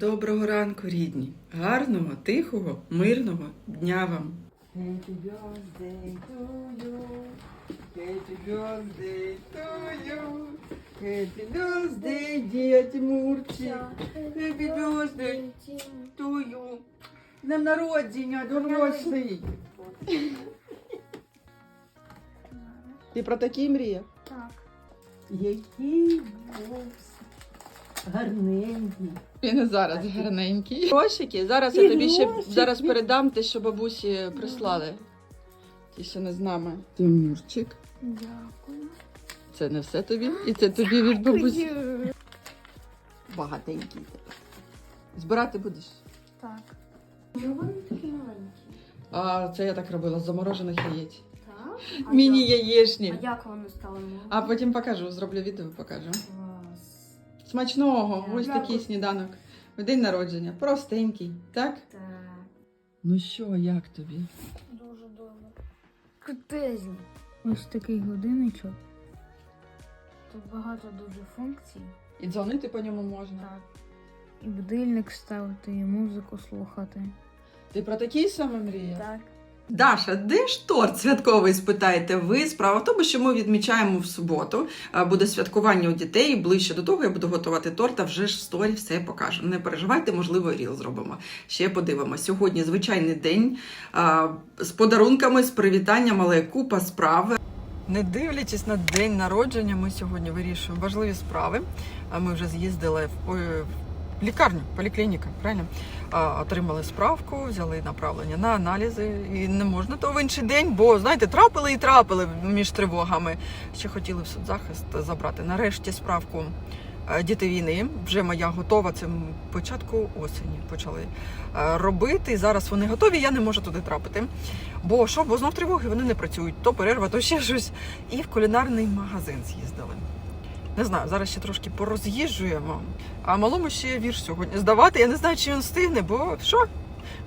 Доброго ранку, рідні. Гарного, тихого, мирного дня вам. Happy birthday to you. Happy birthday to you. Happy birthday, dear Тимурчик. Happy birthday to you. Днем народження, дорослий. Ти про такі мріяв? Так. Який гарненький. Він і зараз гарненький. Грошики. Зараз я тобі ще Грошики. зараз передам те, що бабусі прислали. Ті, що не з нами. Тимурчик. Дякую. Це не все тобі. І це тобі від бабусі. Багатенький. Збирати будеш? Так. Чого вони такі маленькі? А це я так робила з заморожених яєць. Так? А Міні-яєчні. А як вони стали маленькі? А потім покажу, зроблю відео, покажу. Клас. Смачного, ось Дякую. такий сніданок. В день народження. Простенький, так? Так. Ну що, як тобі? Дуже добре. Крутезні. Ось такий годинничок. Тут багато дуже функцій. І дзвонити по ньому можна. Так. І будильник ставити, і музику слухати. Ти про такий саме мріяв? Так. Даша, де ж торт святковий? Спитаєте ви. Справа в тому, що ми відмічаємо в суботу. Буде святкування у дітей. Ближче до того я буду готувати торт, а вже ж в сторі все покажу. Не переживайте, можливо, ріл зробимо. Ще подивимося. Сьогодні звичайний день з подарунками, з привітанням, але купа справ. Не дивлячись на день народження, ми сьогодні вирішуємо важливі справи. А Ми вже з'їздили в лікарню, поліклініка, правильно? Отримали справку, взяли направлення на аналізи. І не можна то в інший день, бо знаєте, трапили і трапили між тривогами. Ще хотіли в соцзахист забрати. Нарешті справку е, діти війни. Вже моя готова. Це початку осені почали е, робити. Зараз вони готові. Я не можу туди трапити. Бо що, бо знов тривоги вони не працюють. То перерва, то ще щось. І в кулінарний магазин з'їздили. Не знаю, зараз ще трошки пороз'їжджуємо. А малому ще вірш сьогодні здавати. Я не знаю, чи він встигне, бо що?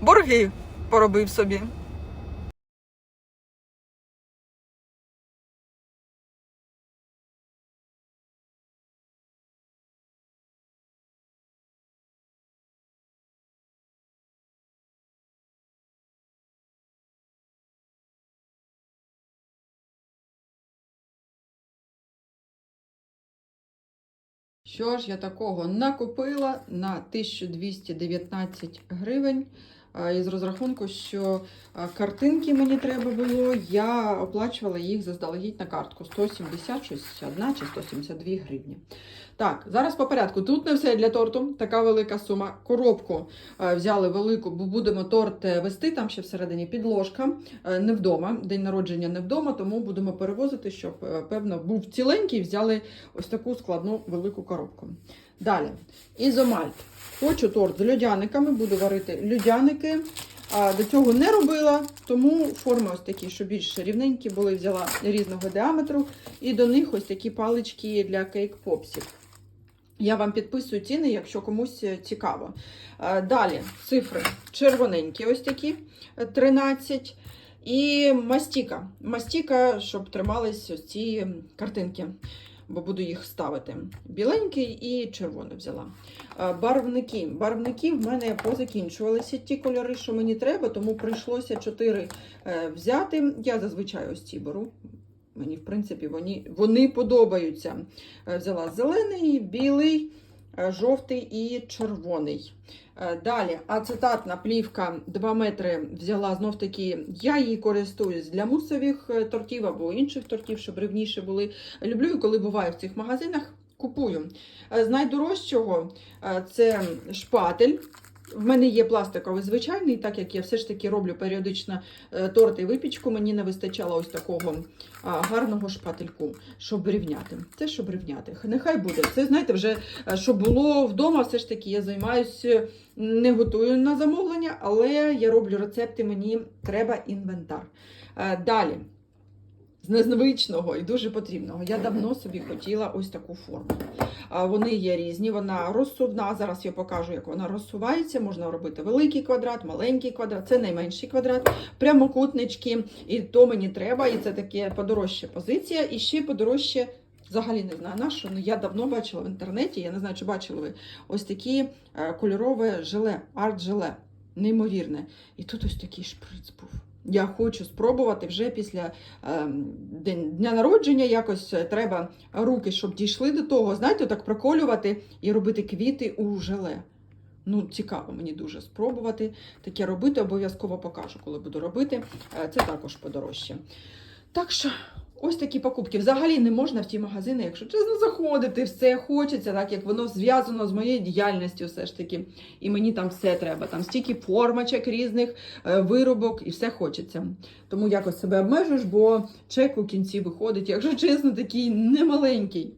Борги поробив собі. Що ж я такого накупила на 1219 гривень. Із розрахунку, що картинки мені треба було, я оплачувала їх заздалегідь на картку 170, щось одна чи 172 гривні. Так, зараз по порядку. Тут не все для торту, така велика сума. Коробку взяли велику, бо будемо торт е, вести, там ще всередині підложка. Е, Не вдома, день народження не вдома, тому будемо перевозити, щоб, е, певно, був ціленький, взяли ось таку складну велику коробку. Далі, ізомальт. Хочу торт з льодяниками, буду варити льодяники. А, До цього не робила, тому форми ось такі, що більш рівненькі були, взяла різного діаметру. І до них ось такі палички для кейк-попсів. Я вам підписую ціни, якщо комусь цікаво. Далі цифри червоненькі, ось такі е, 13. І мастіка. Мастіка, щоб тримались ось ці картинки, бо буду їх ставити. Біленький і червоний взяла. Е, Барвники. Барвники в мене позакінчувалися ті кольори, що мені треба, тому прийшлося 4 взяти. Я зазвичай ось ці беру. Мені, в принципі, вони, вони подобаються. Е, Взяла зелений, білий, е, жовтий і червоний. Е, Далі ацетатна плівка 2 метри взяла знов таки. Я її користуюсь для мусових е, тортів або інших тортів, щоб рівніше були. Люблю, коли буваю в цих магазинах, купую. Е, З найдорожчого е, це шпатель. В мене є пластиковий звичайний, так як я все ж таки роблю періодично е, торт і випічку, мені не вистачало ось такого гарного шпательку, щоб рівняти. Це щоб рівняти. Нехай буде. Це, знаєте, вже е, щоб було вдома, все ж таки я займаюся, не готую на замовлення, але я роблю рецепти, мені треба інвентар. Е, Далі. З незвичного і дуже потрібного. Я давно собі хотіла ось таку форму. Вони є різні, вона розсувна. Зараз я покажу, як вона розсувається. Можна робити великий квадрат, маленький квадрат, це найменший квадрат, прямокутнички. І то мені треба, і це таке подорожча позиція, і ще подорожче взагалі не знаю на але я давно бачила в інтернеті, я не знаю, чи бачили ви, ось такі е, кольорове желе, арт-желе, неймовірне. І тут ось такий шприц був. Я хочу спробувати вже після е, дня народження якось е, треба руки, щоб дійшли до того, знаєте, так проколювати і робити квіти у желе. Ну, цікаво мені дуже спробувати таке робити. Обов'язково покажу, коли буду робити. Е, Це також подорожче. Так що, ось такі покупки. Взагалі не можна в ті магазини, якщо чесно, заходити, все хочеться, так як воно зв'язано з моєю діяльністю, все ж таки. І мені там все треба. Там стільки формочок різних, е, виробок, і все хочеться. Тому якось себе обмежуєш, бо чек у кінці виходить, якщо чесно, такий немаленький.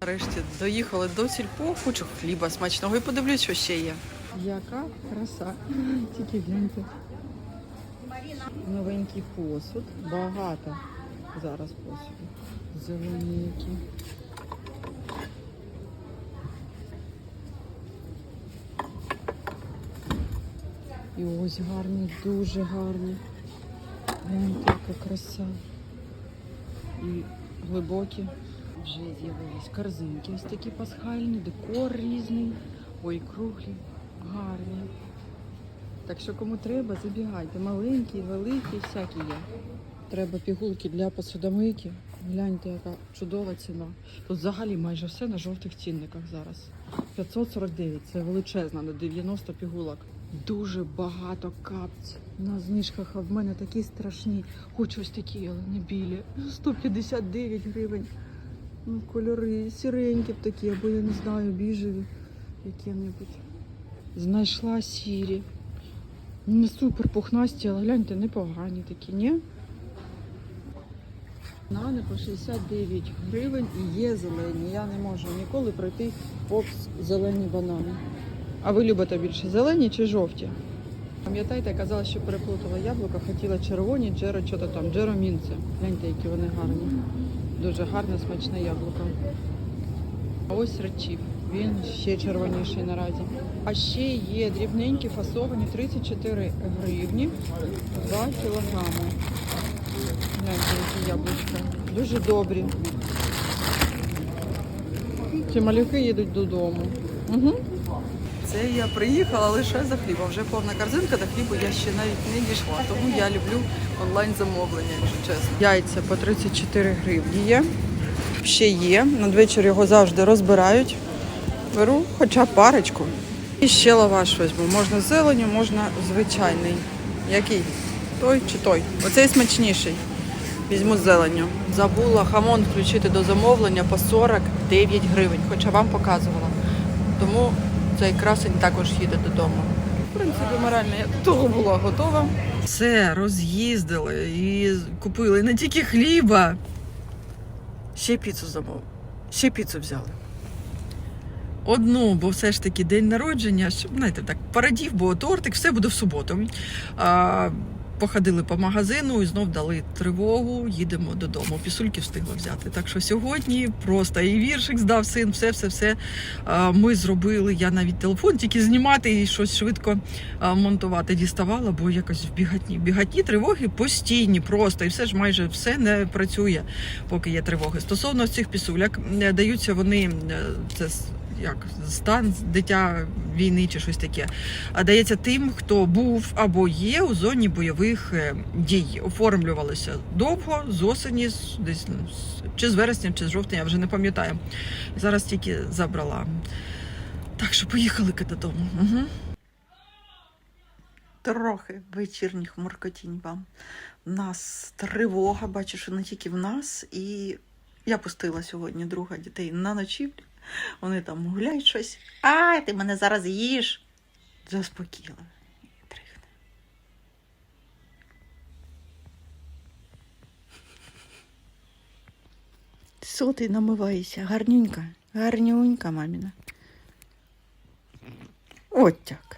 Нарешті доїхали до сільпо, хочу хліба смачного і подивлюсь, що ще є. Яка краса. Тільки гляньте. Новенький посуд. Багато зараз посуду. Зелені які. І ось гарні, дуже гарні. Гляньте, яка краса. І глибокі. Вже з'явились корзинки. Ось такі пасхальні, декор різний. Ой, круглі, гарні. Так що кому треба, забігайте. Маленькі, великі, всякі є. Треба пігулки для посудомийки. Гляньте, яка чудова ціна. Тут взагалі майже все на жовтих цінниках зараз. 549, це величезна, на 90 пігулок. Дуже багато капць на знижках, а в мене такі страшні. Хочу ось такі, але не білі. 159 гривень. Ну, кольори сіренькі такі, або я не знаю, біжеві які-небудь. Знайшла сірі. Не супер пухнасті, але гляньте, непогані такі, ні? Банани по 69 гривень і є зелені. Я не можу ніколи пройти повз зелені банани. А ви любите більше зелені чи жовті? Пам'ятаєте, я казала, що переплутала яблука, хотіла червоні, джеро, що то там, джеро мінце. Гляньте, які вони гарні. Дуже гарне, смачне яблуко. А ось речів. Він ще червоніший наразі. А ще є дрібненькі фасовані 34 гривні 2 кілограми. Які яблучка. Дуже добрі. Ці малюки їдуть додому. Угу. Це я приїхала лише за хлібом. Вже повна корзинка, до хлібу я ще навіть не дійшла. Тому я люблю онлайн замовлення, якщо чесно. Яйця по 34 гривні є. Ще є. Надвечір його завжди розбирають. Беру хоча б парочку. І ще лаваш візьму. Можна зеленю, можна звичайний. Який? Той чи той? Оцей смачніший. Візьму зеленню. Забула хамон включити до замовлення по 49 гривень, хоча вам показувала. Тому цей красень також їде додому. В принципі, морально я до того була готова. Все, роз'їздили і купили не тільки хліба, ще піцу замовили. Ще піцу взяли. Одну, бо все ж таки день народження, щоб, знаєте, так, порадів, бо тортик, все буде в суботу. А, походили по магазину і знов дали тривогу, їдемо додому. Пісульки встигла взяти. Так що сьогодні просто і віршик здав син, все, все, все ми зробили. Я навіть телефон тільки знімати і щось швидко монтувати діставала, бо якось в бігатні. Бігатні тривоги постійні, просто і все ж майже все не працює, поки є тривоги. Стосовно цих пісуляк, е, даються вони е, це як стан дитя війни чи щось таке. А дається тим, хто був або є у зоні бойових е, дій. Оформлювалися довго з осені, десь чи з вересня, чи з жовтня, я вже не пам'ятаю. Зараз тільки забрала. Так що поїхали додому. Угу. Трохи вечірніх моркотінь вам. У нас тривога, бачу, що не тільки в нас. І я пустила сьогодні друга дітей на ночівлю. Вони там гуляють щось. А, ти мене зараз їш. Заспокіла. Трихне. Що ти намиваєшся? Гарнюнька, гарнюнька, маміна. От так.